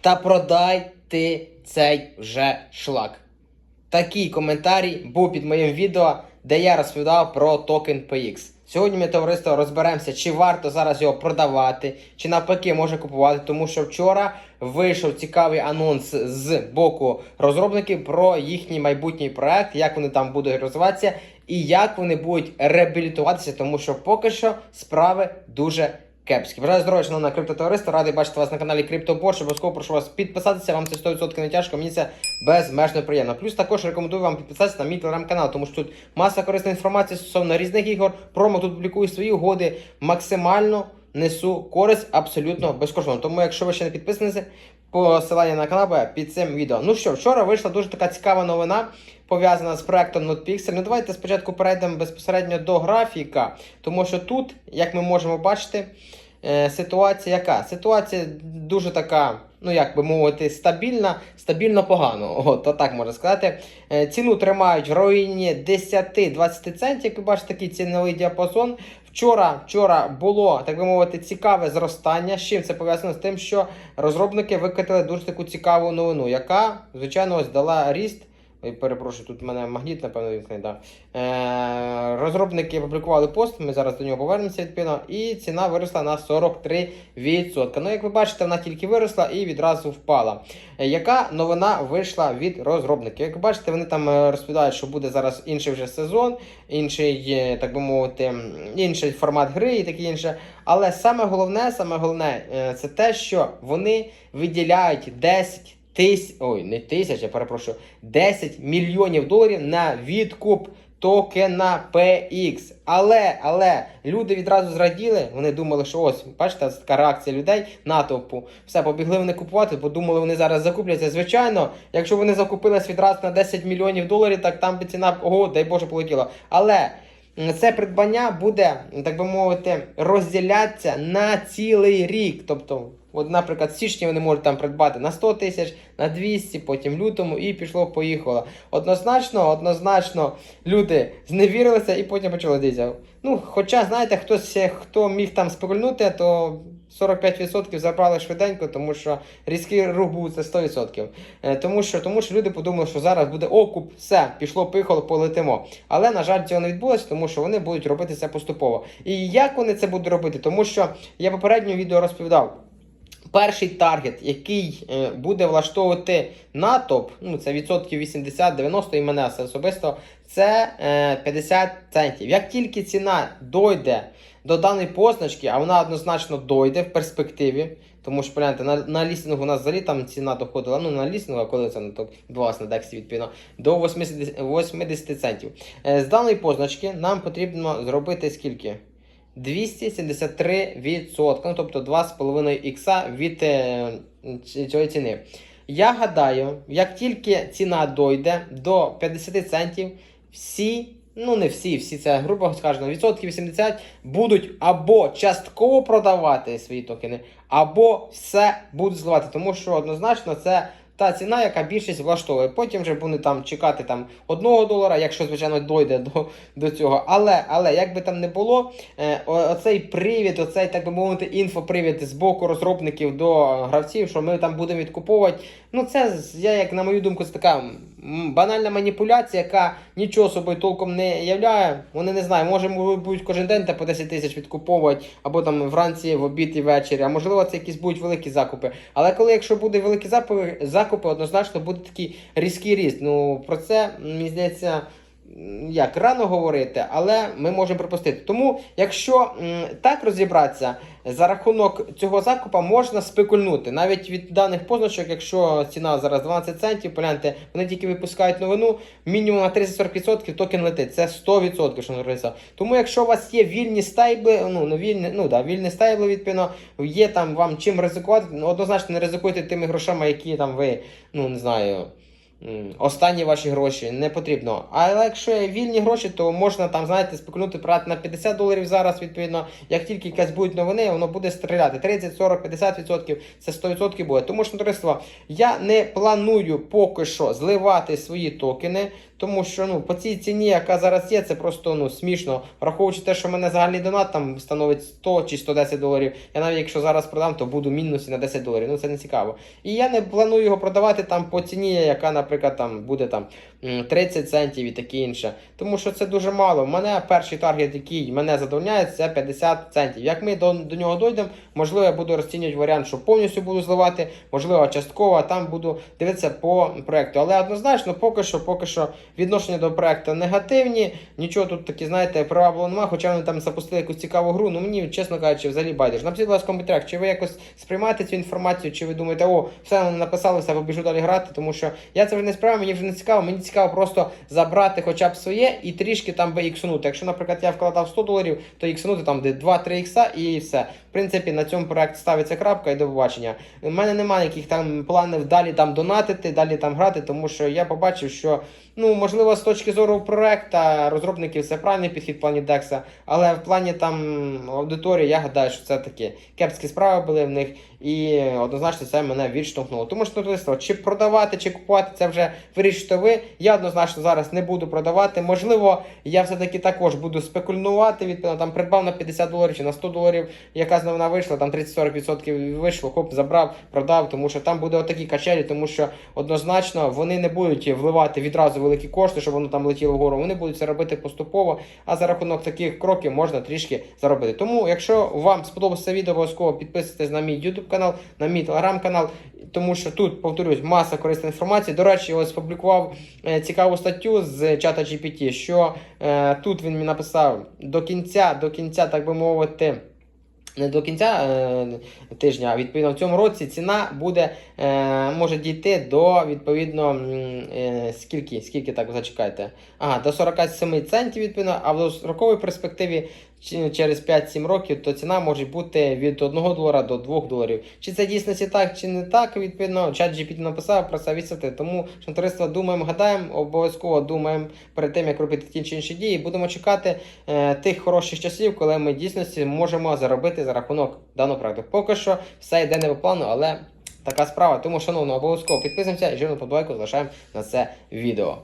та продай ти цей вже шлак. Такий коментарій був під моїм відео, де я розповідав про токен PX. Сьогодні ми товариство розберемося, чи варто зараз його продавати, чи навпаки може купувати, тому що вчора вийшов цікавий анонс з боку розробників про їхній майбутній проект, як вони там будуть розвиватися і як вони будуть реабілітуватися, тому що поки що справи дуже кепські. Бажаю здоров'я, шановна криптотовариство, радий бачити вас на каналі Криптоборш. Обов'язково прошу вас підписатися, вам це 100% не тяжко, мені це безмежно приємно. Плюс також рекомендую вам підписатися на мій телеграм-канал, тому що тут маса корисної інформації стосовно різних ігор. Промо тут публікую свої угоди максимально несу користь абсолютно безкоштовно. Тому, якщо ви ще не підписані, посилання на канал під цим відео. Ну що, вчора вийшла дуже така цікава новина, пов'язана з проектом NotPixel. Ну давайте спочатку перейдемо безпосередньо до графіка, тому що тут, як ми можемо бачити, е, ситуація яка? Ситуація дуже така. Ну, як би мовити, стабільна, стабільно погано. От, так можна сказати. Е, Ціну тримають в районі 10-20 центів, як ви бачите, такий ціновий діапазон. Вчора, вчора було, так би мовити, цікаве зростання. З чим це пов'язано з тим, що розробники викатили дуже таку цікаву новину, яка, звичайно, ось дала ріст. Перепрошую, тут в мене магніт, напевно, вімкне, да. Е, розробники опублікували пост, ми зараз до нього повернемося відповідно, і ціна виросла на 43%. Ну, як ви бачите, вона тільки виросла і відразу впала. Е, яка новина вийшла від розробників? Як ви бачите, вони там е, розповідають, що буде зараз інший вже сезон, інший, е, так би мовити, інший формат гри і таке інше. Але саме головне, саме головне, е, це те, що вони виділяють 10 тисяч, ой, не тисяч, я перепрошую, 10 мільйонів доларів на відкуп токена PX. Але, але люди відразу зраділи, вони думали, що ось, бачите, така реакція людей натовпу. Все, побігли вони купувати, бо думали, вони зараз закупляться. Звичайно, якщо вони закупились відразу на 10 мільйонів доларів, так там би ціна, ого, дай Боже, полетіла. Але це придбання буде, так би мовити, розділятися на цілий рік. Тобто, от, наприклад, в січні вони можуть там придбати на 100 тисяч, на 200, потім лютому і пішло, поїхало. Однозначно, однозначно, люди зневірилися і потім почали дивитися. Ну, хоча, знаєте, хтось, хто міг там спекульнути, то 45% забрали швиденько, тому що різкий рух був це 100%. Е, Тому що, тому що люди подумали, що зараз буде окуп, все, пішло, пихало, полетимо. Але, на жаль, цього не відбулося, тому що вони будуть робити це поступово. І як вони це будуть робити? Тому що я попередньо відео розповідав. Перший таргет, який е, буде влаштовувати натовп, ну це відсотків 80-90 і мене особисто, це е, 50 центів. Як тільки ціна дойде до даної позначки, а вона однозначно дойде в перспективі, тому що погляньте, на, на лістингу у нас взагалі там ціна доходила, ну на лістингу, а коли це відбувалося на дексі відповідно, до 80, 80 центів. Е, з даної позначки нам потрібно зробити скільки? 273%, ну, тобто 2,5 ікса від е, цієї ціни. Я гадаю, як тільки ціна дойде до 50 центів, всі, ну не всі, всі це грубо скажемо, відсотків 80 будуть або частково продавати свої токени, або все будуть зливати, тому що однозначно це та ціна, яка більшість влаштовує. Потім вже буде там чекати там 1 долара, якщо звичайно дойде до, до цього. Але, але як би там не було, е, оцей привід, оцей, так би мовити, інфопривід з боку розробників до гравців, що ми там будемо відкуповувати. Ну, це я, як на мою думку, це така банальна маніпуляція, яка нічого собою толком не являє. Вони не знаю, може будуть кожен день та по 10 тисяч відкуповувати, або там вранці, в обід і ввечері, а можливо, це якісь будуть великі закупи. Але коли, якщо буде великі закупи, закупи однозначно буде такий різкий ріст. Ну про це мені здається. Як рано говорити, але ми можемо припустити. Тому, якщо так розібратися, за рахунок цього закупа можна спекульнути. Навіть від даних позначок, якщо ціна зараз 12 центів, погляньте, вони тільки випускають новину, мінімум на 30-40% токен летить. Це 100%, що говориться. Тому якщо у вас є вільні стейбли, ну не вільні, ну да, вільні стейбли, відповідно, є там вам чим ризикувати, ну, однозначно не ризикуйте тими грошима, які там ви, ну не знаю. Останні ваші гроші, не потрібно. Але якщо є вільні гроші, то можна там, знаєте, спекулювати брати на 50 доларів зараз, відповідно, як тільки якась будуть новини, воно буде стріляти. 30, 40, 50%, це 100% буде. Тому що, товариство, я не планую поки що зливати свої токени, тому що ну, по цій ціні, яка зараз є, це просто ну, смішно. Враховуючи те, що в мене загальний донат там становить 100 чи 110 доларів. Я навіть якщо зараз продам, то буду мінусі на 10 доларів. Ну це не цікаво. І я не планую його продавати там по ціні, яка, наприклад, там буде там 30 центів і таке інше. Тому що це дуже мало. У мене перший таргет, який мене задовольняє, це 50 центів. Як ми до, до нього дійдемо, можливо, я буду розцінювати варіант, що повністю буду зливати, можливо, частково, а там буду дивитися по проекту. Але однозначно, поки що, поки що відношення до проекту негативні. Нічого тут такі, знаєте, привабливого немає, хоча вони там запустили якусь цікаву гру. Ну мені, чесно кажучи, взагалі байдуже. Напишіть, ласка, в коментарях, чи ви якось сприймаєте цю інформацію, чи ви думаєте, о, все написали, все, побіжу далі грати, тому що я це вже не сприймаю, мені вже не цікаво. Мені цікаво просто забрати хоча б своє і трішки там би іксунути. Якщо, наприклад, я вкладав 100 доларів, то іксунути там де 2-3 ікса і все. В принципі, на цьому проект ставиться крапка і до побачення. У мене немає яких там планів далі там донатити, далі там грати, тому що я побачив, що ну можливо з точки зору проекта розробників це правильний підхід в плані Декса, але в плані там аудиторії я гадаю, що це такі кепські справи були в них, і однозначно це мене відштовхнуло. Тому що товариство, чи продавати, чи купувати, це вже вирішите ви. Я однозначно зараз не буду продавати. Можливо, я все-таки також буду спекулювати, відповідно, там придбав на 50 доларів чи на 100 доларів, якась новина вийшла, там 30-40% вийшло, хоп, забрав, продав, тому що там буде отакі качелі, тому що однозначно вони не будуть вливати відразу великі кошти, щоб воно там летіло вгору. Вони будуть це робити поступово, а за рахунок таких кроків можна трішки заробити. Тому, якщо вам сподобалося це відео, обов'язково підписуйтесь на мій YouTube канал, на мій телеграм канал. Тому що тут, повторюсь, маса корисної інформації. До речі, ось публікував е, цікаву статтю з чата GPT, що е, тут він мені написав до кінця, до кінця, так би мовити. Не до кінця е, тижня, а відповідно в цьому році ціна буде е, може дійти до відповідно е, скільки, скільки так зачекайте. Ага, до 47 центів відповідно, а в довгостроковій перспективі через 5-7 років то ціна може бути від 1 долара до 2 доларів. Чи це дійсності так, чи не так, відповідно, чат GPT написав про це відсоти. Тому шантаристство думаємо, гадаємо, обов'язково думаємо перед тим, як робити ті чи інші дії. Будемо чекати е, тих хороших часів, коли ми дійсності можемо заробити за рахунок даного проекту. Поки що все йде не по плану, але така справа. Тому, шановно, обов'язково підписуємося і жирну подбайку залишаємо на це відео.